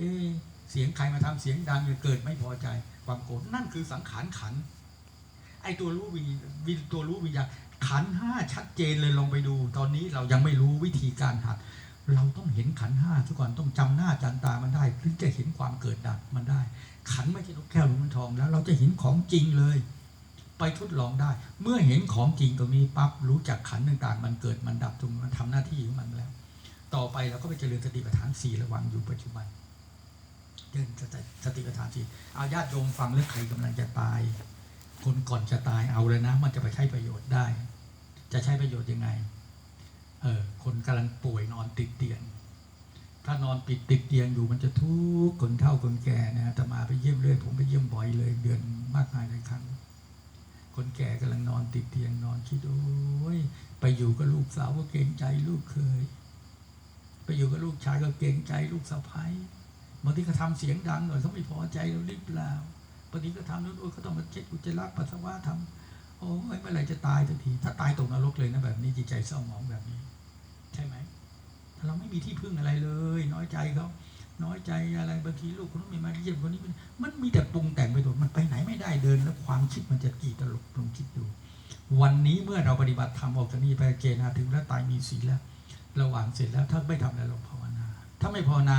เอเสียงใครมาทำเสียงดังเกิดไม่พอใจ ความโกรธนั่นคือสังขารขัน ไอตัวรู้วิญวิญตัวรู้วิญญาณขันห้าชัดเจนเลยลองไปดู ตอนนี้เรายังไม่รู้วิธีการหัด เราต้องเห็นขันห้าทุกก่อนต้องจำหน้าจันตามันได้ถึงจะเห็นความเกิดดับมันได้ ขันไม่ใช่นกแก้วหรือมันทอง แล้วเราจะเห็นของจริงเลย ไปทดลองได้ เมื่อเห็นของจริงตรงนี้ปั๊บรู้จักขันต่างๆ มันเกิดมันดับตรงมันทำหน้าที่ของมันแล้ว ต่อไปเราก็ไปเจริญสติปัฏฐานสี่ระวังอยู่ปัจจุบัน เจริญสติสติปัฏฐานสี่เอาญาติโยมฟังเรื่องใครกำลังจะตาย คนก่อนจะตายเอาเลยนะ มันจะไปใช้ประโยชน์ได้ จะใช้ประโยชน์ยังไง เออคนกำลังป่วยนอนติดเตียง ถ้านอนปิดติดเตียงอยู่มันจะทุกข์คนเฒ่าคนแก่นะแต่มาไปเยี่ยมเลยผมไปเยี่ยมบ่อยเลย เดือนมากมายหลายครั้ง คนแก่กำลังนอนติดเตียงนอนคิดโอ้ยไปอยู่กับลูกสาวก็เกรงใจลูกเคย ไปอยู่กับลูกชายก็เกรงใจลูกสะใภ้ บางทีก็ทำเสียงดังหน่อยเขาไม่พอใจเราหรือเปล่าบางทีก็ทำนู้นโอ้ยเขาต้องมาเช็ดอุจจาระปัสสาวะทำโอ้ยเมื่อไหร่จะตายสักที ถ้าตายตกนรกเลยนะแบบนี้จิตใจเศร้าหมองแบบนี้ ใช่ไหมถ้าเราไม่มีที่พึ่งอะไรเลย น้อยใจเขาน้อยใจอะไรบางทีลูกคนนู้นไม่มาเยี่ยมคนนี้มันมีแต่ปรุงแต่งไปหมดมันไปไหนไม่ได้เดิน แล้วความคิดมันจะกี่ตลกลองคิดดู วันนี้เมื่อเราปฏิบัติธรรมออกจากนี้ไปเจนาถึงแล้วตายมีศีลแล้ว ระหว่างเสร็จแล้วถ้าไม่ทำอะไรเราภาวนา ถ้าไม่ภาวนา